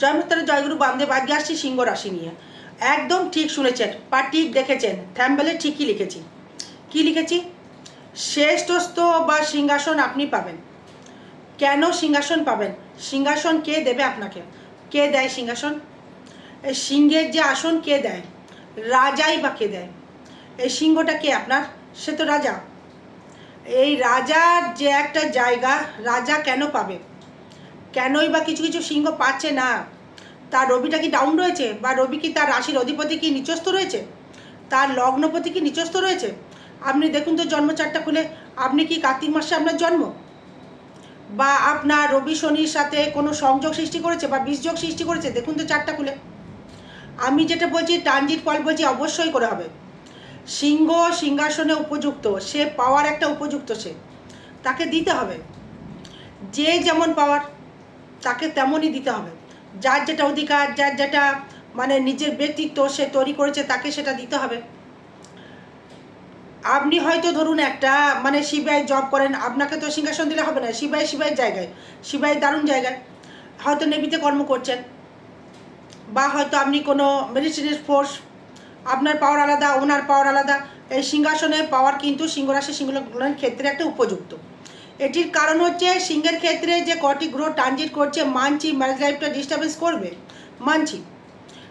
জয়মুত্তারা জয়গুরু বামদেব আজকে আসছি সিংহ রাশি নিয়ে। একদম ঠিক শুনেছেন, বা ঠিক দেখেছেন থ্যাম্বেলে ঠিকই লিখেছি। কি লিখেছি? শ্রেষ্ঠস্থ বা সিংহাসন আপনি পাবেন। কেন সিংহাসন পাবেন? সিংহাসন কে দেবে আপনাকে? কে দেয় সিংহাসন? এই সিংহের যে আসন কে দেয়? রাজাই বা কে দেয়? এই সিংহটা কে আপনার? সে তো রাজা। এই রাজার যে একটা জায়গা, রাজা কেন পাবে? কেনই বা কিছু কিছু সিংহ পাচ্ছে না? তার রবিটা কি ডাউন রয়েছে? বা রবি কি তার রাশির অধিপতি কি নিচস্থ রয়েছে? তার লগ্নপতি কি নিচস্থ রয়েছে? আপনি দেখুন তো জন্ম চারটা খুলে, আপনি কি কার্তিক মাসে আপনার জন্ম? বা আপনার রবি শনির সাথে কোনো সংযোগ সৃষ্টি করেছে বা বীজযোগ সৃষ্টি করেছে? দেখুন তো চারটা খুলে। আমি যেটা বলছি ট্রানজিট ফল বলছি, অবশ্যই করে হবে। সিংহ সিংহাসনে উপযুক্ত, সে পাওয়ার একটা উপযুক্ত সে। তাকে দিতে হবে। যে যেমন পাওয়ার তাকে তেমনই দিতে হবে। যার যেটা অধিকার, যার যেটা মানে নিজের ব্যক্তিত্ব সে তৈরি করেছে, তাকে সেটা দিতে হবে। আপনি হয়তো ধরুন একটা মানে সিবিআই জব করেন, আপনাকে তো সিংহাসন দিলে হবে না, সিবিআই সিবিআই জায়গায়, সিবিআই দারুণ জায়গায়। হয়তো নেভিতে কর্ম করছেন, বা হয়তো আপনি কোনো মিলিটারি ফোর্স আপনার পাওয়ার আলাদা, ওনার পাওয়ার আলাদা, এই সিংহাসনের পাওয়ার কিন্তু সিংহরাশি সিংহগুলোর ক্ষেত্রে একটা উপযুক্ত। এটির কারণ হচ্ছে সিংহের ক্ষেত্রে যে কটি গ্রহ ট্রানজিট করছে, মানছি ম্যারেজ লাইফটা ডিস্টার্বেন্স করবে? মানছি।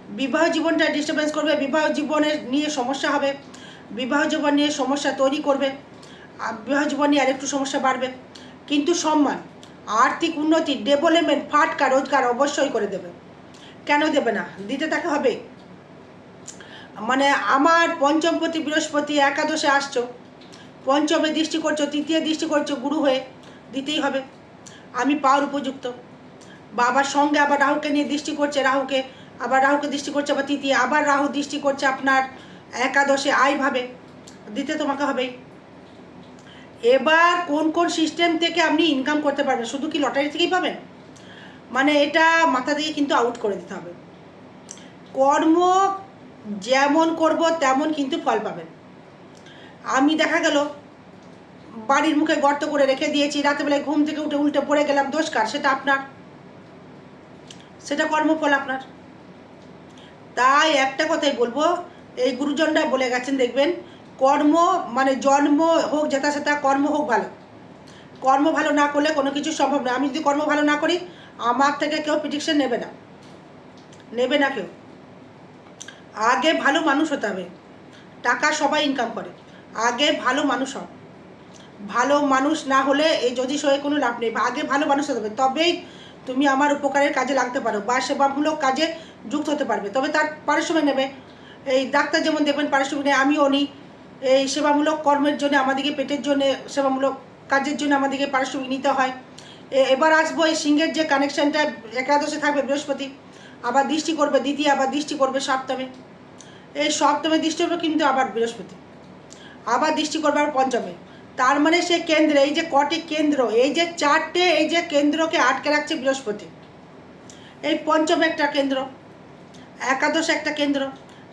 বিবাহ জীবনটা ডিস্টার্বেন্স করবে, বিবাহ জীবনের নিয়ে সমস্যা হবে, বিবাহ জীবন নিয়ে সমস্যা তৈরি করবে বিবাহ জীবন নিয়ে আরেকটু সমস্যা বাড়বে। কিন্তু সম্মান, আর্থিক উন্নতি ডেভেলপমেন্ট ফাটকা, রোজগার অবশ্যই করে দেবে। কেন দেবে না? দিতে তাকে হবে। মানে আমার পঞ্চমপতি, বৃহস্পতি, একাদশে আসছো। পঞ্চমে দৃষ্টি করছ, তৃতীয় দৃষ্টি করছ গুরু হয়ে, দিতেই হবে। আমি পাওয়ার উপযুক্ত। বা আবার সঙ্গে আবার রাহুকে নিয়ে দৃষ্টি করছে, রাহুকে, আবার রাহুকে দৃষ্টি করছে, আবার তৃতীয়, আবার রাহু দৃষ্টি করছে আপনার একাদশে আয় ভাবে দিতে তোমাকে হবেই এবার কোন কোন সিস্টেম থেকে আপনি ইনকাম করতে পারবেন? শুধু কি লটারি থেকেই পাবেন? মানে এটা মাথা থেকে কিন্তু আউট করে দিতে হবে। কর্ম যেমন করব, তেমন কিন্তু ফল পাবেন। আমি দেখা গেল বাড়ির মুখে গর্ত করে রেখে দিয়েছি। রাতেবেলায় ঘুম থেকে উঠে উল্টে পড়ে গেলাম। দোষকার সেটা আপনার। সেটা কর্মফল আপনার। তাই একটা কথাই বলব, এই গুরুজনরা বলে গেছেন, দেখবেন, কর্ম মানে জন্ম হোক যেটা সেটা কর্ম হোক ভালো। কর্ম ভালো না করলে কোনো কিছু সম্ভব নয় আমি যদি কর্ম ভালো না করি, আমার থেকে কেউ প্রিডিকশন নেবে না। নেবে না কেউ। আগে ভালো মানুষ হতে হবে। টাকা সবাই ইনকাম করে। আগে ভালো মানুষ হও। ভালো মানুষ না হলে এই যদি সয়ে কোনো লাভ নেই আগে ভালো মানুষ হতে হবে, তবেই তুমি আমার উপকারের কাজে লাগতে পারো, বা সেবামূলক কাজে যুক্ত হতে পারবে, তবে তার পারিশ্রমিক নেবে। এই ডাক্তার যেমন দেখবেন পারিশ্রমিক নেই আমিও নিই এই সেবামূলক কর্মের জন্য আমাদেরকে, পেটের জন্য, সেবামূলক কাজের জন্য আমাদেরকে পারিশ্রমিক নিতে হয়। এবার আসব এই সিংহের যে কানেকশনটা একাদশে থাকবে বৃহস্পতি, আবার দৃষ্টি করবে, দ্বিতীয় আবার দৃষ্টি করবে সপ্তমে। এই সপ্তমে দৃষ্টি হবে কিন্তু আবার বৃহস্পতি, আবার দৃষ্টি করবে আবার পঞ্চমে। তার মানে সে কেন্দ্রে, এই যে কটি কেন্দ্র, এই যে চারটে, এই যে কেন্দ্রকে আটকে রাখছে বৃহস্পতি। এই পঞ্চম একটা কেন্দ্র, একাদশ একটা কেন্দ্র,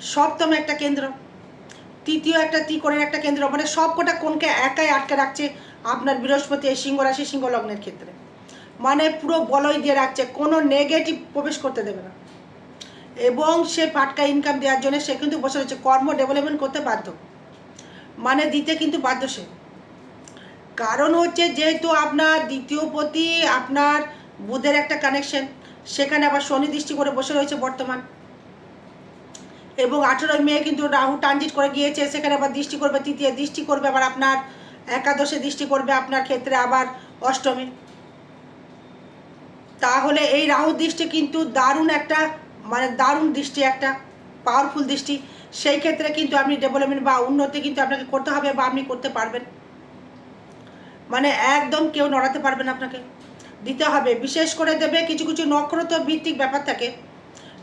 সপ্তম একটা কেন্দ্র, তৃতীয় একটা ত্রিকোণের একটা কেন্দ্র মানে সব কটা কোনকে একাই আটকে রাখছে আপনার বৃহস্পতি এই সিংহ রাশি, সিংহ লগ্নের ক্ষেত্রে। মানে পুরো বলয় দিয়ে রাখছে, কোনো নেগেটিভ প্রবেশ করতে দেবে না। এবং সে ফাটকা ইনকাম দেওয়ার জন্য সে কিন্তু বসে রয়েছে, কর্ম ডেভেলপমেন্ট করতে বাধ্য। মানে দিতে কিন্তু বাধ্য সে। কারণ হচ্ছে যেহেতু আপনার দ্বিতীয় পতি আপনার বুধের একটা কানেকশন সেখানে আবার শনি দৃষ্টি করে বসে রয়েছে বর্তমান। এবং আঠেরোই মে কিন্তু রাহু ট্রানজিট করে গিয়েছে, সেখানে আবার দৃষ্টি করবে, তৃতীয় দৃষ্টি করবে, আবার আপনার একাদশে দৃষ্টি করবে, আপনার ক্ষেত্রে আবার অষ্টমী। তাহলে এই রাহু দৃষ্টি কিন্তু দারুণ একটা মানে দারুণ দৃষ্টি, একটা পাওয়ারফুল দৃষ্টি। সেই ক্ষেত্রে কিন্তু আপনি ডেভেলপমেন্ট বা উন্নতি কিন্তু আপনাকে করতে হবে বা আপনি করতে পারবেন। মানে একদম কেউ নড়াতে পারবে না আপনাকে। দিতে হবে। বিশেষ করে দেবে কিছু কিছু নক্ষত্র ভিত্তিক ব্যাপার থাকে।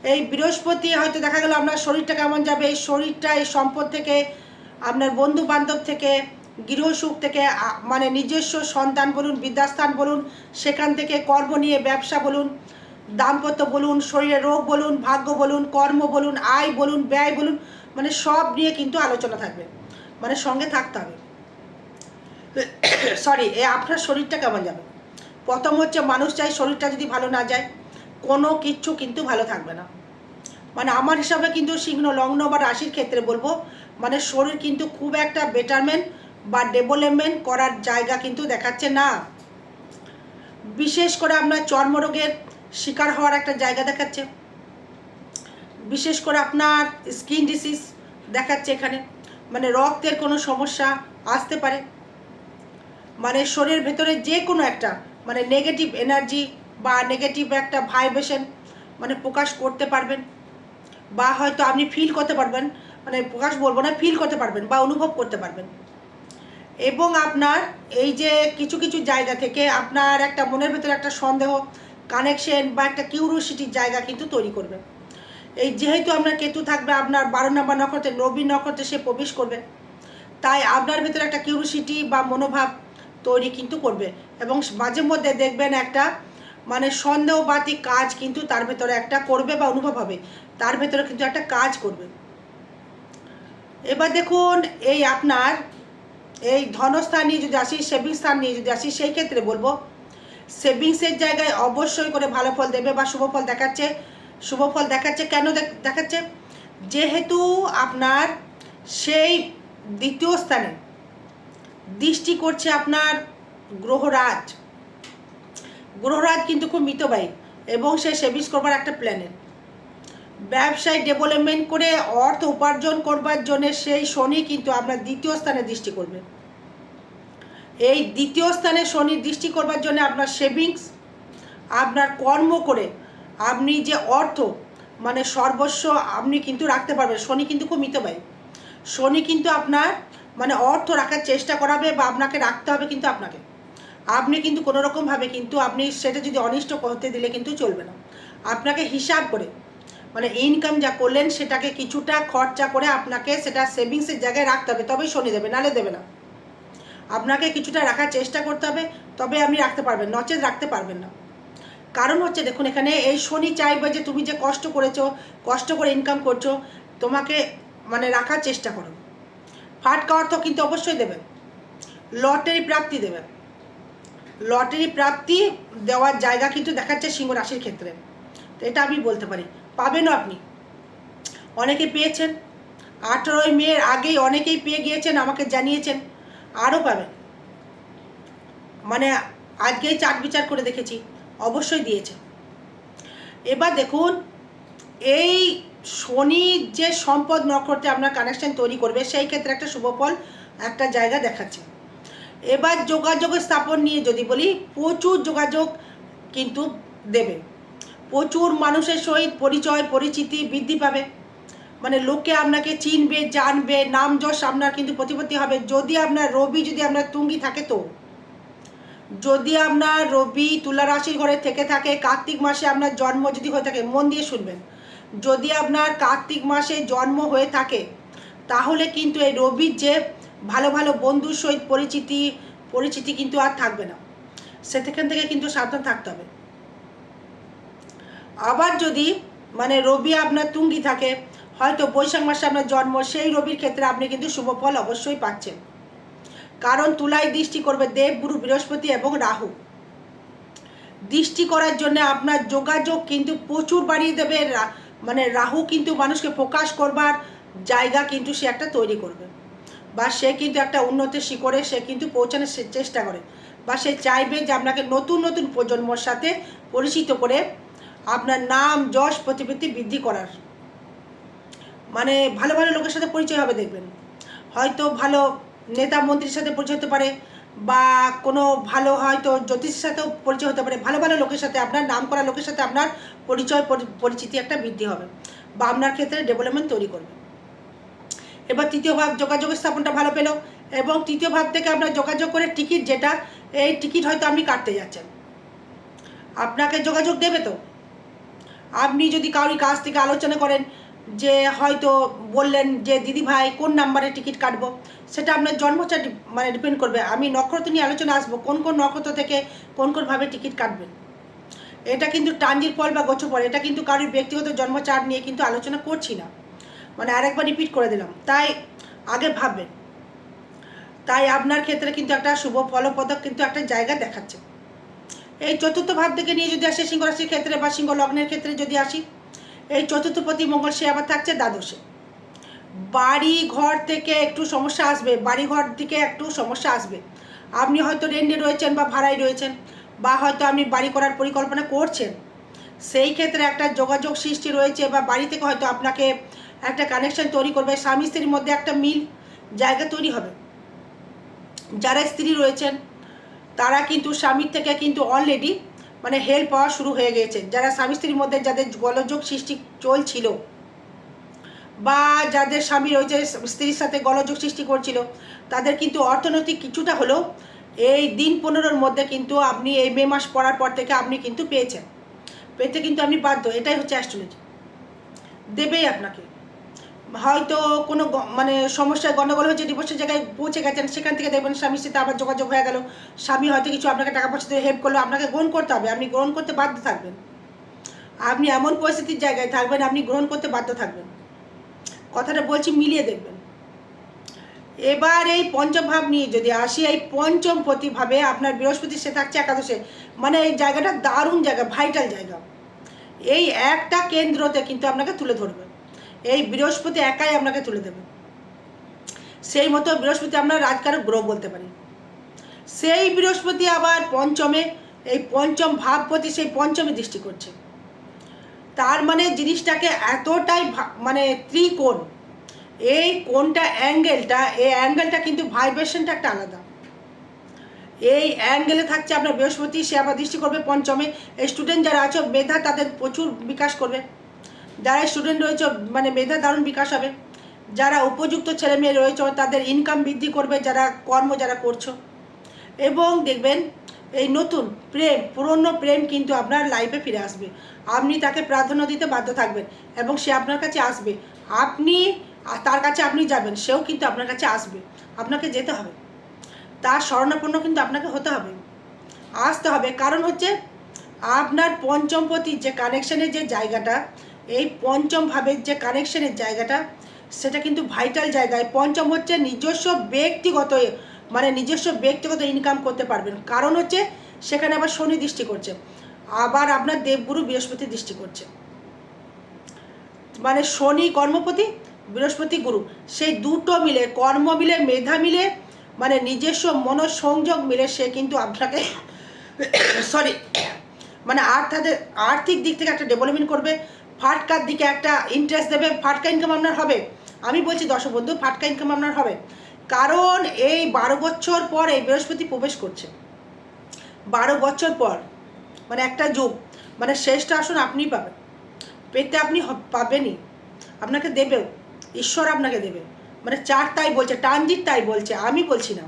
এই বৃহস্পতি হয়তো দেখা গেল আপনার শরীরটা কেমন যাবে। এই শরীরটা, এই সম্পদ থেকে, আপনার বন্ধু বান্ধব থেকে, গৃহসুখ থেকে মানে নিজস্ব সন্তান বলুন বিদ্যাস্থান বলুন, সেখান থেকে কর্ম নিয়ে ব্যবসা বলুন, দাম্পত্য বলুন, শরীরে রোগ বলুন, ভাগ্য বলুন, কর্ম বলুন, আয় বলুন, ব্যয় বলুন মানে সব নিয়ে কিন্তু আলোচনা থাকবে। মানে সঙ্গে থাকতে হবে। সরি এ আপনার শরীরটা কেমন যাবে? প্রথম হচ্ছে মানুষ চাই শরীরটা যদি ভালো না যায়, কোনো কিচ্ছু কিন্তু ভালো থাকবে না। মানে আমার হিসাবে কিন্তু সিংহ, লগ্ন বা রাশির ক্ষেত্রে বলব মানে শরীর কিন্তু খুব একটা বেটারমেন্ট বা ডেভেলপমেন্ট করার জায়গা কিন্তু দেখাচ্ছে না। বিশেষ করে আপনার চর্মরোগের শিকার হওয়ার একটা জায়গা দেখাচ্ছে। বিশেষ করে আপনার স্কিন ডিসিজ দেখাচ্ছে এখানে। মানে রক্তের কোনো সমস্যা আসতে পারে। মানে শরীরের ভেতরে যে কোনো একটা মানে নেগেটিভ এনার্জি বা নেগেটিভ একটা ভাইব্রেশন মানে প্রকাশ করতে পারবেন। বা হয়তো আপনি ফিল করতে পারবেন মানে প্রকাশ বলব না ফিল করতে পারবেন বা অনুভব করতে পারবেন। এবং আপনার এই যে কিছু কিছু জায়গা থেকে আপনার একটা মনের ভেতরে একটা সন্দেহ কানেকশন বা একটা কিউরিওসিটির জায়গা কিন্তু তৈরি করবে। এই যেহেতু আপনার কেতু থাকবে, আপনার বারো নম্বর নক্ষত্রে, নবীন নক্ষত্রে সে প্রবেশ করবে। তাই আপনার ভেতরে একটা কিউরিওসিটি বা মনোভাব তৈরি কিন্তু করবে। এবং মাঝে মধ্যে দেখবেন একটা মানে সন্দেহবাদী কাজ কিন্তু তার ভেতরে একটা করবে বা অনুভব হবে। তার ভেতরে কিন্তু একটা কাজ করবে। এবার দেখুন, এই আপনার এই ধনস্থান নিয়ে যদি আসি সেভিংস স্থান নিয়ে যদি আসি, সেই ক্ষেত্রে বলব সেভিংসের জায়গায় অবশ্যই করে ভালো ফল দেবে বা শুভ ফল দেখাচ্ছে। শুভ ফল দেখাচ্ছে কেন দেখ- দেখাচ্ছে? যেহেতু আপনার সেই দ্বিতীয় স্থানে দৃষ্টি করছে আপনার গ্রহরাজ। গ্রহরাজ কিন্তু খুব মিতবাহী এবং সে সেভিংস করবার একটা প্ল্যানেট ব্যবসায় ডেভেলপমেন্ট করে অর্থ উপার্জন করবার জন্য সেই শনি কিন্তু আপনার দ্বিতীয় স্থানে দৃষ্টি করবে। এই দ্বিতীয় স্থানে শনি দৃষ্টি করবার জন্য আপনার সেভিংস আপনার কর্ম করে আপনি যে অর্থ মানে সর্বস্ব আপনি কিন্তু রাখতে পারবেন। শনি কিন্তু খুব মিতবাহী শনি কিন্তু আপনার মানে অর্থ রাখার চেষ্টা করাবে বা আপনাকে রাখতে হবে কিন্তু আপনাকে। আপনি কিন্তু কোনো রকমভাবে কিন্তু আপনি সেটা যদি অনিষ্ট করতে দিলে কিন্তু চলবে না। আপনাকে হিসাব করে মানে ইনকাম যা করলেন সেটাকে কিছুটা খরচা করে আপনাকে সেটা সেভিংসের জায়গায় রাখতে হবে, তবেই শনি দেবে, নালে দেবে না। আপনাকে কিছুটা রাখার চেষ্টা করতে হবে, তবে আপনি রাখতে পারবেন, নচেত রাখতে পারবেন না। কারণ হচ্ছে দেখুন এখানে এই শনি চাইবে যে তুমি যে কষ্ট করেছ, কষ্ট করে ইনকাম করছ, তোমাকে মানে রাখার চেষ্টা করো। ফাটকা অর্থ কিন্তু অবশ্যই দেবে লটারি প্রাপ্তি দেবে লটারি প্রাপ্তি দেওয়ার জায়গা কিন্তু দেখাচ্ছে সিংহ রাশির ক্ষেত্রে। তো এটা আমি বলতে পারি। পাবেনও আপনি। অনেকে পেয়েছেন। আঠেরোই মেয়ের আগেই অনেকেই পেয়ে গিয়েছেন, আমাকে জানিয়েছেন। আরও পাবেন। মানে আজকেই চাট বিচার করে দেখেছি। অবশ্যই দিয়েছে এবার দেখুন, এই শনি যে সম্পদ নক্ষত্রে আপনার কানেকশন তৈরি করবে, সেই ক্ষেত্রে একটা শুভ ফল একটা জায়গা দেখাচ্ছে। এবার যোগাযোগ স্থাপন নিয়ে যদি বলি, প্রচুর যোগাযোগ কিন্তু দেবে। প্রচুর মানুষের সহিত পরিচয়, পরিচিতি বৃদ্ধি পাবে। মানে লোকে আপনাকে চিনবে, জানবে, নাম যশ আপনার কিন্তু প্রতিপত্তি হবে। যদি আপনার রবি যদি আপনার তুঙ্গি থাকে তো, যদি আপনার রবি তুলা রাশির ঘরে থেকে থাকে, কার্তিক মাসে আপনার জন্ম যদি হয়ে থাকে, মন দিয়ে শুনবেন। যদি আপনার কার্তিক মাসে জন্ম হয়ে থাকে, তাহলে কিন্তু এই রবির যে ভালো ভালো বন্ধুর সহিত পরিচিতি পরিচিতি কিন্তু আর থাকবে না। সেখান থেকে কিন্তু সাবধান থাকতে হবে। আবার যদি মানে রবি আপনার তুঙ্গি থাকে, হয়তো বৈশাখ মাসে আপনার জন্ম, সেই রবির ক্ষেত্রে আপনি কিন্তু শুভ ফল অবশ্যই পাচ্ছেন। কারণ তুলায় দৃষ্টি করবে দেব, গুরু, বৃহস্পতি এবং রাহু। দৃষ্টি করার জন্য আপনার যোগাযোগ কিন্তু প্রচুর বাড়িয়ে দেবে মানে রাহু কিন্তু মানুষকে প্রকাশ করবার জায়গা কিন্তু সে একটা তৈরি করবে। বা সে কিন্তু একটা উন্নতির শিখরে সে কিন্তু পৌঁছানোর চেষ্টা করে। বা সে চাইবে যে আপনাকে নতুন নতুন প্রজন্মর সাথে পরিচিত করে আপনার নাম, যশ, প্রতিপত্তি বৃদ্ধি করার। মানে ভালো ভালো লোকের সাথে পরিচয় হবে দেখবেন। হয়তো ভালো নেতা মন্ত্রীর সাথে পরিচয় হতে পারে বা কোনো ভালো হয়তো জ্যোতিষের সাথেও পরিচয় হতে পারে, ভালো ভালো লোকের সাথে, আপনার নাম করা লোকের সাথে আপনার পরিচয়, পরি- পরিচিতি একটা বৃদ্ধি হবে বা আপনার ক্ষেত্রে ডেভেলপমেন্ট তৈরি করবে। এবার তৃতীয় ভাব, যোগাযোগ স্থাপনটা ভালো পেল এবং তৃতীয় ভাব থেকে আপনার যোগাযোগ করে টিকিট যেটা, এই টিকিট হয়তো আপনি কাটতে যাচ্ছেন। আপনাকে যোগাযোগ দেবে তো? আপনি যদি কারোর কাছ থেকে আলোচনা করেন যে হয়তো বললেন যে, দিদি ভাই, কোন নাম্বারে টিকিট কাটবো? সেটা আপনার জন্মচার মানে ডিপেন্ড করবে। আমি নক্ষত্র নিয়ে আলোচনা আসব, কোন কোন নক্ষত্র থেকে কোন কোনভাবে টিকিট কাটবেন এটা কিন্তু টাঞ্জির ফল বা গোছ ফল এটা কিন্তু কারোর ব্যক্তিগত জন্মচার নিয়ে কিন্তু আলোচনা করছি না। মানে আরেকবার রিপিট করে দিলাম। তাই আগে ভাববেন। তাই আপনার ক্ষেত্রে কিন্তু একটা শুভ ফলপ্রদ কিন্তু একটা জায়গা দেখাচ্ছে। এই চতুর্থ ভাব থেকে নিয়ে যদি আসি সিংহ রাশির ক্ষেত্রে বা সিংহ লগ্নের ক্ষেত্রে যদি আসি এই চতুর্থ প্রতি মঙ্গল সে আবার থাকছে দ্বাদশে। বাড়ি ঘর থেকে একটু সমস্যা আসবে বাড়ি ঘর থেকে একটু সমস্যা আসবে। আপনি হয়তো রেন্টে রয়েছেন বা ভাড়ায় রয়েছেন বা হয়তো আপনি বাড়ি করার পরিকল্পনা করছেন। সেই ক্ষেত্রে একটা যোগাযোগ সৃষ্টি রয়েছে বা বাড়ি থেকে হয়তো আপনাকে একটা কানেকশন তৈরি করবে, স্বামী স্ত্রীর মধ্যে একটা মিল, জায়গা তৈরি হবে। যারা স্ত্রী রয়েছেন, তারা কিন্তু স্বামীর থেকে কিন্তু অলরেডি মানে হেল্প পাওয়া শুরু হয়ে গিয়েছে যারা স্বামী স্ত্রীর মধ্যে যাদের গলযোগ সৃষ্টি চলছিল বা যাদের স্বামী রয়েছে স্ত্রীর সাথে গলযোগ সৃষ্টি করছিল, তাদের কিন্তু অর্থনৈতিক কিছুটা হলেও এই দিন পনেরোর মধ্যে কিন্তু আপনি এই মে মাস পড়ার পর থেকে আপনি কিন্তু পেয়েছেন। পেতে কিন্তু আপনি বাধ্য, এটাই হচ্ছে অ্যাস্ট্রোলজি দেবেই আপনাকে। হয়তো কোনো মানে সমস্যায় গণ্ডগোল হয়েছে ডিভোর্সের জায়গায় পৌঁছে গেছেন, সেখান থেকে দেখবেন স্বামীর সাথে আবার যোগাযোগ হয়ে গেল। স্বামী হয়তো কিছু আপনাকে টাকা পয়সা দিয়ে হেল্প করল, আপনাকে গ্রহণ করতে হবে, আপনি গ্রহণ করতে বাধ্য থাকবেন। আপনি এমন পরিস্থিতির জায়গায় থাকবেন, আপনি গ্রহণ করতে বাধ্য থাকবেন। কথাটা বলছি মিলিয়ে দেখবেন। এবার এই পঞ্চম ভাব নিয়ে যদি আসি, এই পঞ্চম প্রতিভাবে আপনার বৃহস্পতি সে থাকছে একাদশে। মানে এই জায়গাটা দারুণ জায়গা ভাইটাল জায়গা। এই একটা কেন্দ্রতে কিন্তু আপনাকে তুলে ধরবে। এই বৃহস্পতি একাই আপনাকে তুলে দেবে। সেই মতো বৃহস্পতি আমরা রাজকারক গ্রহ বলতে পারি। সেই বৃহস্পতি আবার পঞ্চমে, এই পঞ্চম ভাব প্রতি সেই পঞ্চমে দৃষ্টি করছে। তার মানে জিনিসটাকে এতটাই মানে ত্রিকোণ। এই কোনটা অ্যাঙ্গেলটা, এই অ্যাঙ্গেলটা কিন্তু ভাইব্রেশনটা একটা আলাদা। এই অ্যাঙ্গেলে থাকছে আপনার বৃহস্পতি, সে আবার দৃষ্টি করবে পঞ্চমে। স্টুডেন্ট যারা আছে, মেধা তাদের প্রচুর বিকাশ করবে। যারা স্টুডেন্ট রয়েছে মানে মেধা দারুণ বিকাশ হবে, যারা উপযুক্ত ছেলে মেয়ে রয়েছে তাদের ইনকাম বৃদ্ধি করবে, যারা কর্ম যারা করছ। এবং দেখবেন, এই নতুন প্রেম, পুরনো প্রেম কিন্তু আপনার লাইফে ফিরে আসবে। আপনি তাকে প্রাধান্য দিতে বাধ্য থাকবেন এবং সে আপনার কাছে আসবে। আপনি তার কাছে আপনি যাবেন, সেও কিন্তু আপনার কাছে আসবে। আপনাকে যেতে হবে। তার শরণাপন্ন কিন্তু আপনাকে হতে হবে। আসতে হবে। কারণ হচ্ছে, আপনার পঞ্চমপতির যে কানেকশনের যে জায়গাটা এই পঞ্চম ভাবের যে কানেকশনের জায়গাটা, সেটা কিন্তু ভাইটাল জায়গায়। পঞ্চম হচ্ছে নিজস্ব ব্যক্তিগত মানে নিজস্ব ব্যক্তিগত ইনকাম করতে পারবেন। কারণ হচ্ছে, সেখানে আবার শনি দৃষ্টি করছে। আবার আপনার দেবগুরু বৃহস্পতি দৃষ্টি করছে। মানে শনি কর্মপতি, বৃহস্পতি গুরু, সেই দুটো মিলে, কর্ম মিলে, মেধা মিলে মানে নিজস্ব মনোসংযোগ মিলে সে কিন্তু আপনাকে সরি মানে আর্থাদের আর্থিক দিক থেকে একটা ডেভেলপমেন্ট করবে। ফাটকার দিকে একটা ইন্টারেস্ট দেবে, ফাটকা ইনকাম আপনার হবে। আমি বলছি দর্শক বন্ধু ফাটকা ইনকাম আপনার হবে। কারণ এই বারো বছর পর এই বৃহস্পতি প্রবেশ করছে। বারো বছর পর মানে একটা যুগ। মানে শেষটা আসুন আপনিই পাবেন। পেতে আপনি পাবেনই। আপনাকে দেবেও। ঈশ্বর আপনাকে দেবে। মানে চার তাই বলছে, টানজিট তাই বলছে। আমি বলছি না।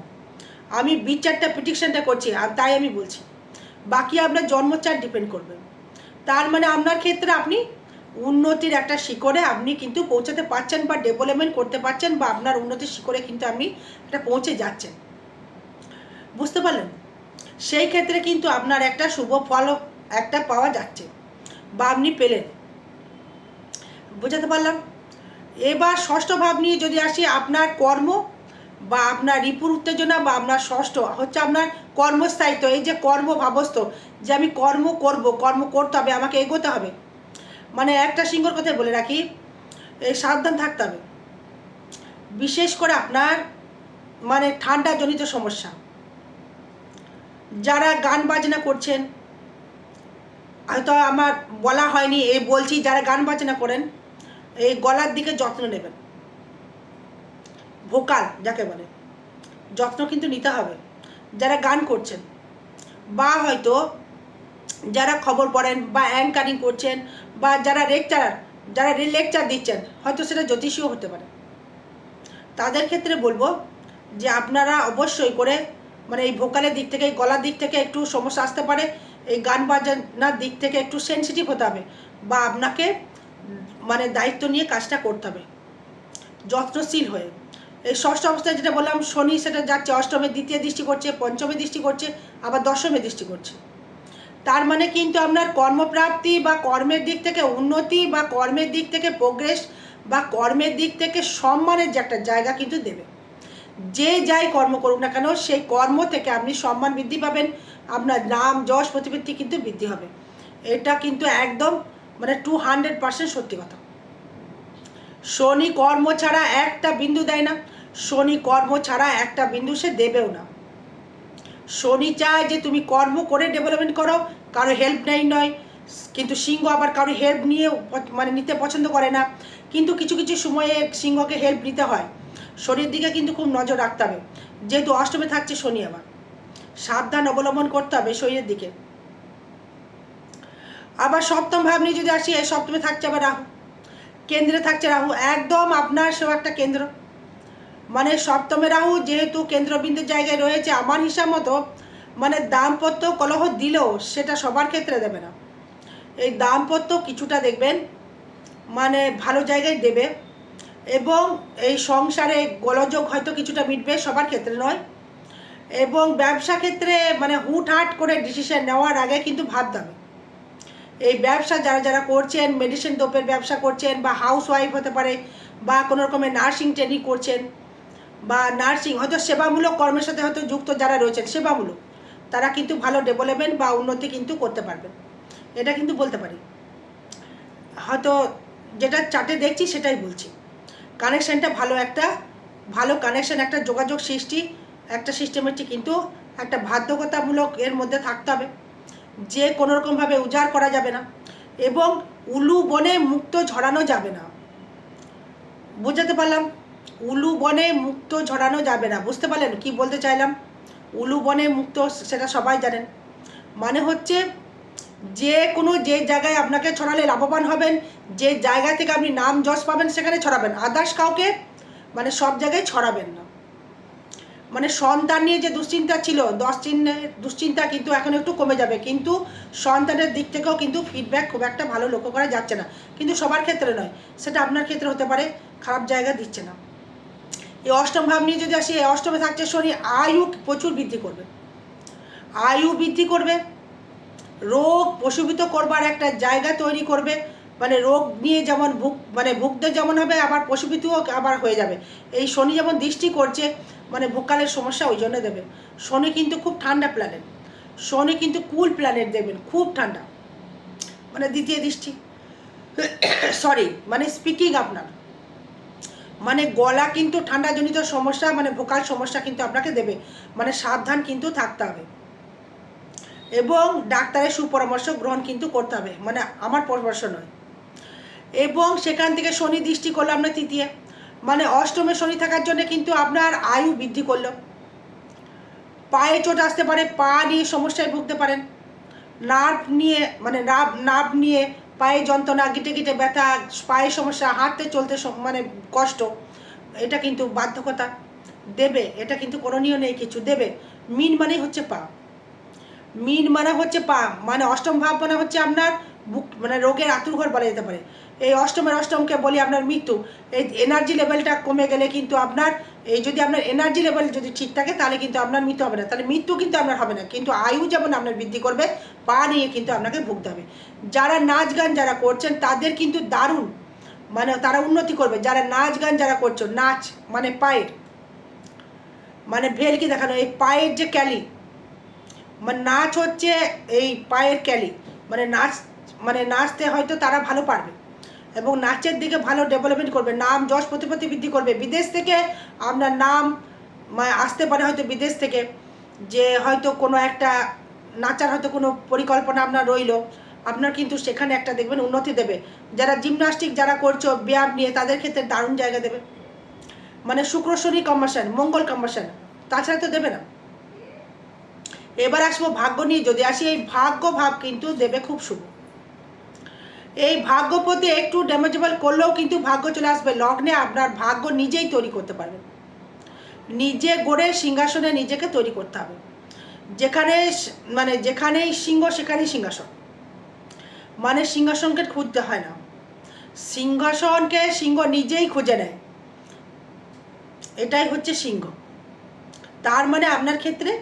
আমি বিচারটা প্রিডিকশনটা করছি, আর তাই আমি বলছি। বাকি আপনার জন্মচার ডিপেন্ড করবে। তার মানে আপনার ক্ষেত্রে আপনি উন্নতির একটা শিখরে আপনি কিন্তু পৌঁছাতে পারছেন বা ডেভেলপমেন্ট করতে পারছেন বা আপনার উন্নতির শিখরে কিন্তু আপনি একটা পৌঁছে যাচ্ছেন। বুঝতে পারলেন? সেই ক্ষেত্রে কিন্তু আপনার একটা শুভ ফল একটা পাওয়া যাচ্ছে বা আপনি পেলেন। বোঝাতে পারলাম? এবার ষষ্ঠ ভাব নিয়ে যদি আসি, আপনার কর্ম বা আপনার রিপুর উত্তেজনা বা আপনার ষষ্ঠ হচ্ছে আপনার কর্মস্থায়িত্ব। এই যে কর্ম ভাবস্থ, যে আমি কর্ম করব, কর্ম করতে হবে, আমাকে এগোতে হবে। মানে একটা সিংহর কথাই বলে রাখি এই সাবধান থাকতে হবে। বিশেষ করে আপনার মানে ঠান্ডা জনিত সমস্যা। যারা গান বাজনা করছেন, হয়তো আমার বলা হয়নি, এই বলছি যারা গান বাজনা করেন, এই গলার দিকে যত্ন নেবেন। ভোকাল যাকে বলে, যত্ন কিন্তু নিতে হবে। যারা গান করছেন, বা হয়তো যারা খবর পড়েন বা অ্যাঙ্কারিং করছেন বা যারা লেকচারার যারা লেকচার দিচ্ছেন, হয়তো সেটা জ্যোতিষীও হতে পারে। তাদের ক্ষেত্রে বলব যে আপনারা অবশ্যই করে মানে এই ভোকালের দিক থেকে, এই গলার দিক থেকে একটু সমস্যা আসতে পারে, এই গান বাজানোর দিক থেকে একটু সেন্সিটিভ হতে হবে বা আপনাকে মানে দায়িত্ব নিয়ে কাজটা করতে হবে, যত্নশীল হয়ে। এই ষষ্ঠ অবস্থায় যেটা বললাম, শনি সেটা যাচ্ছে অষ্টমে, দ্বিতীয় দৃষ্টি করছে, পঞ্চমে দৃষ্টি করছে, আবার দশমে দৃষ্টি করছে। তার মানে কিন্তু আপনার কর্মপ্রাপ্তি বা কর্মের দিক থেকে উন্নতি বা কর্মের দিক থেকে প্রোগ্রেস বা কর্মের দিক থেকে সম্মানের যে একটা জায়গা কিন্তু দেবে। যে যাই কর্ম করুক না কেন, সেই কর্ম থেকে আপনি সম্মান বৃদ্ধি পাবেন, আপনার নাম, যশ, প্রতিপত্তি কিন্তু বৃদ্ধি হবে। এটা কিন্তু একদম মানে টু হান্ড্রেড পার্সেন্ট সত্যি কথা। শনি কর্ম ছাড়া একটা বিন্দু দেয় না, শনি কর্ম ছাড়া একটা বিন্দু সে দেবেও না। শনি চায় যে তুমি কর্ম করে ডেভেলপমেন্ট করো, কারও হেল্প নেই নয়। কিন্তু সিংহ আবার কারও হেল্প নিয়ে মানে নিতে পছন্দ করে না। কিন্তু কিছু কিছু সময়ে সিংহকে হেল্প নিতে হয়। শনির দিকে কিন্তু খুব নজর রাখতে হবে। যেহেতু অষ্টমে থাকছে শনি আবার। সাবধান অবলম্বন করতে হবে শরীরের দিকে। আবার সপ্তম ভাব নিয়ে যদি আসি সপ্তমে থাকছে আবার রাহু। কেন্দ্রে থাকছে রাহু। একদম আপনার সেও একটা কেন্দ্র। মানে সপ্তমে রাহু যেহেতু কেন্দ্রবিন্দুর জায়গায় রয়েছে, আমার হিসাব মতো মানে দাম্পত্য কলহ দিলেও সেটা সবার ক্ষেত্রে দেবে না। এই দাম্পত্য কিছুটা দেখবেন মানে ভালো জায়গায় দেবে এবং এই সংসারে গোলযোগ হয়তো কিছুটা মিটবে, সবার ক্ষেত্রে নয়। এবং ব্যবসা ক্ষেত্রে মানে হুটহাট করে ডিসিশন নেওয়ার আগে কিন্তু ভাবতে এই ব্যবসা যারা যারা করছেন মেডিসিন দোপের ব্যবসা করছেন বা হাউস ওয়াইফ হতে পারে বা কোনো রকমের নার্সিং ট্রেনিং করছেন বা নার্সিং, হয়তো সেবামূলক কর্মের সাথে হয়তো যুক্ত যারা রয়েছেন, সেবামূলক, তারা কিন্তু ভালো ডেভেলপমেন্ট বা উন্নতি কিন্তু করতে পারবেন। এটা কিন্তু বলতে পারি। হয়তো যেটা চার্টে দেখছি সেটাই বলছি। কানেকশানটা ভালো একটা, ভালো কানেকশান একটা যোগাযোগ সৃষ্টি, একটা সিস্টেমেটিক কিন্তু একটা বাধ্যকতামূলক এর মধ্যে থাকতে হবে। যে কোনো রকমভাবে উজাড় করা যাবে না এবং উলু বনে মুক্ত ঝরানো যাবে না। বোঝাতে পারলাম? উলু বনে মুক্ত ঝরানো যাবে না। বুঝতে পারলেন? কি বলতে চাইলাম? উলু বনে মুক্ত, সেটা সবাই জানেন। মানে হচ্ছে, যে কোনো যে জায়গায় আপনাকে ছড়ালে লাভবান হবেন, যে জায়গা থেকে আপনি নাম যশ পাবেন, সেখানে ছড়াবেন। আদার্স কাউকে মানে সব জায়গায় ছড়াবেন না। মানে সন্তান নিয়ে যে দুশ্চিন্তা ছিল, দশ চিহ্নের দুশ্চিন্তা কিন্তু এখন একটু কমে যাবে। কিন্তু সন্তানের দিক থেকেও কিন্তু ফিডব্যাক খুব একটা ভালো লক্ষ্য করা যাচ্ছে না। কিন্তু সবার ক্ষেত্রে নয়, সেটা আপনার ক্ষেত্রে হতে পারে, খারাপ জায়গা দিচ্ছে না। এই অষ্টম ভাব নিয়ে যদি আসি অষ্টমে থাকছে শনি আয়ু প্রচুর বৃদ্ধি করবে। আয়ু বৃদ্ধি করবে, রোগ প্রশমিত করবার একটা জায়গা তৈরি করবে মানে রোগ নিয়ে যেমন ভুগ মানে ভুগতে যেমন হবে, আবার প্রশমিতও আবার হয়ে যাবে। এই শনি যেমন দৃষ্টি করছে মানে ভোকালের সমস্যা ওই জন্য দেবে। শনি কিন্তু খুব ঠান্ডা প্ল্যানেট শনি কিন্তু কুল প্ল্যানেট দেবেন খুব ঠান্ডা। মানে দ্বিতীয় দৃষ্টি। সরি মানে স্পিকিং আপনার। মানে গলা কিন্তু ঠান্ডাজনিত সমস্যা মানে ভোকাল সমস্যা কিন্তু আপনাকে দেবে। মানে সাবধান কিন্তু থাকতে হবে। এবং ডাক্তারের সুপরামর্শ গ্রহণ কিন্তু করতে হবে। মানে আমার পরামর্শ নয়। এবং সেখান থেকে শনি দৃষ্টি করল আপনার তৃতীয়। মানে অষ্টমে শনি থাকার জন্য কিন্তু আপনার আয়ু বৃদ্ধি করল। পায়ে চোট আসতে পারে, পা নিয়ে সমস্যায় ভুগতে পারেন। নার্ভ নিয়ে মানে নার্ভ নার্ভ নিয়ে পায়ে যন্ত্রণা, গিটে গিটে ব্যথা পায়ের সমস্যা, হাঁটতে চলতে মানে কষ্ট, এটা কিন্তু বাধ্যকতা দেবে, এটা কিন্তু করণীয় নেই কিছু, দেবে। মিন মানে হচ্ছে পা। মিন মানে হচ্ছে পা মানে অষ্টম ভাব মানে হচ্ছে আপনার বুক মানে রোগের আতুরঘর বলা যেতে পারে। এই অষ্টমের অষ্টমকে বলি আপনার মৃত্যু। এই এনার্জি লেভেলটা কমে গেলে কিন্তু আপনার এই যদি আপনার এনার্জি লেভেল যদি ঠিক থাকে, তাহলে কিন্তু আপনার মৃত্যু হবে না। তাহলে মৃত্যু কিন্তু আপনার হবে না। কিন্তু আয়ু যেমন আপনার বৃদ্ধি করবে, পা নিয়ে কিন্তু আপনাকে ভুগতে হবে। যারা নাচ গান যারা করছেন, তাদের কিন্তু দারুণ মানে তারা উন্নতি করবে। যারা নাচ গান যারা করছ, নাচ মানে পায়ের মানে ভেলকি দেখানো, এই পায়ের যে ক্যালি মানে নাচ হচ্ছে এই পায়ের ক্যালি। মানে নাচ মানে নাচতে হয়তো তারা ভালো পারবে। এবং নাচের দিকে ভালো ডেভেলপমেন্ট করবে। নাম যশ প্রতিপত্তি বৃদ্ধি করবে। বিদেশ থেকে আপনার নাম মা- আসতে পারে হয়তো বিদেশ থেকে, যে হয়তো কোনো একটা নাচার হয়তো কোনো পরিকল্পনা আপনার রইল। আপনার কিন্তু সেখানে একটা দেখবেন উন্নতি দেবে। যারা জিমনাস্টিক যারা করছ, ব্যায়াম নিয়ে, তাদের ক্ষেত্রে দারুণ জায়গা দেবে। মানে শুক্র, শনি, কম্বাসন, মঙ্গল, কম্বাসন, তাছাড়া তো দেবে না। এবার আসব ভাগ্য নিয়ে। যদি আসি এই ভাগ্য ভাব কিন্তু দেবে খুব শুভ। এই ভাগ্যপতি একটু ড্যামেজেবল করলেও কিন্তু ভাগ্য চলে আসবে। লগ্নে আপনার ভাগ্য নিজেই তৈরি করতে পারবেন নিজে গড়ে সিংহাসনে নিজেকে তৈরি করতে হবে। যেখানে মানে যেখানেই সিংহ, সেখানেই সিংহাসন। মানে সিংহাসনকে খুঁজতে হয় না। সিংহাসনকে সিংহ নিজেই খুঁজে নেয়। এটাই হচ্ছে সিংহ। তার মানে আপনার ক্ষেত্রে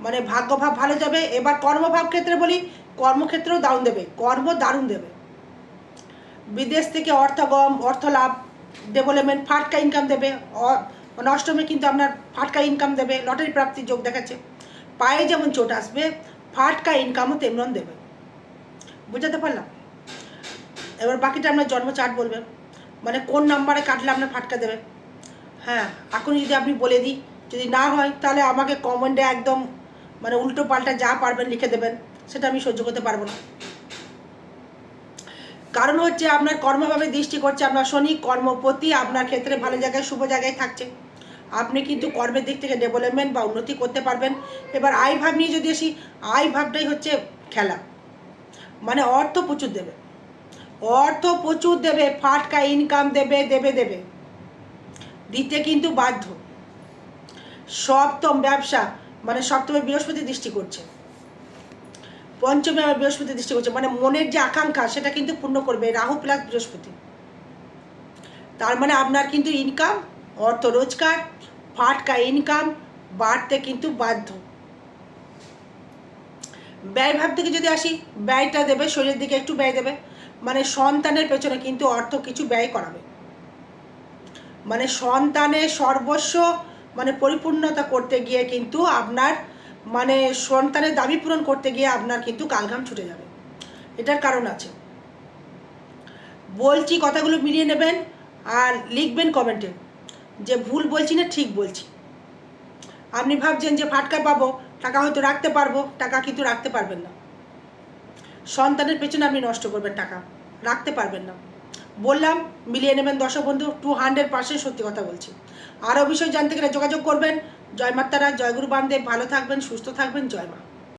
মানে ভাগ্যভাব ভালো যাবে। এবার কর্মভাব ক্ষেত্রে বলি, কর্মক্ষেত্রেও দারুণ দেবে। কর্ম দারুণ দেবে। বিদেশ থেকে অর্থগম অর্থ লাভ ডেভেলপমেন্ট ফাটকা ইনকাম দেবে। অষ্টমে কিন্তু আপনার ফাটকা ইনকাম দেবে লটারি প্রাপ্তির যোগ দেখাচ্ছে। পায়ে যেমন চোট আসবে, ফাটকা ইনকামও তেমন দেবে। বুঝাতে পারলাম? এবার বাকিটা আপনার জন্ম চার্ট বলবেন। মানে কোন নাম্বারে কাটলে আপনার ফাটকা দেবে? হ্যাঁ এখন যদি আপনি বলে দিই, যদি না হয়, তাহলে আমাকে কমেন্টে একদম মানে উল্টো পাল্টা যা পারবেন লিখে দেবেন, সেটা আমি সহ্য করতে পারব না। কারণ হচ্ছে আপনার কর্মভাবে দৃষ্টি করছে, আপনার শনি কর্মপতি আপনার ক্ষেত্রে ভালো জায়গায়, শুভ জায়গায় থাকছে। আপনি কিন্তু কর্মের দিক থেকে ডেভেলপমেন্ট বা উন্নতি করতে পারবেন। এবার আয় ভাব নিয়ে যদি আসি, আয় ভাবটাই হচ্ছে খেলা। মানে অর্থ প্রচুর দেবে। অর্থ প্রচুর দেবে, ফাটকা ইনকাম দেবে দেবে দেবে। দিতে কিন্তু বাধ্য। সপ্তম ব্যবসা মানে সপ্তমে বৃহস্পতি দৃষ্টি করছে। পঞ্চমে আবার বৃহস্পতি দৃষ্টি করছে। মানে মনের যে আকাঙ্ক্ষা, সেটা কিন্তু পূর্ণ করবে রাহু প্লাস বৃহস্পতি। তার মানে আপনার কিন্তু ইনকাম অর্থ রোজগার, ফাটকা ইনকাম বাড়তে কিন্তু বাধ্য। ব্যয় ভাব থেকে যদি আসি, ব্যয়টা দেবে, শরীরের দিকে একটু ব্যয় দেবে। মানে সন্তানের পেছনে কিন্তু অর্থ কিছু ব্যয় করাবে। মানে সন্তানের সর্বস্ব মানে পরিপূর্ণতা করতে গিয়ে কিন্তু আপনার মানে সন্তানের দাবি পূরণ করতে গিয়ে আপনার কিন্তু কালঘাম ছুটে যাবে। এটার কারণ আছে। বলছি কথাগুলো মিলিয়ে নেবেন আর লিখবেন কমেন্টে যে ভুল বলছি না ঠিক বলছি। আপনি ভাবছেন যে ফাটকা পাবো, টাকা হয়তো রাখতে পারব, টাকা কিন্তু রাখতে পারবেন না। সন্তানের পেছনে আপনি নষ্ট করবেন টাকা, রাখতে পারবেন না। বললাম, মিলিয়ে নেবেন দর্শক বন্ধু টু হান্ড্রেড পার্সেন্ট সত্যি কথা বলছি। আরও বিষয় জানতে গেলে যোগাযোগ করবেন জয় মাতারা জয় গুরু বামদেব ভালো থাকবেন সুস্থ থাকবেন জয় মা।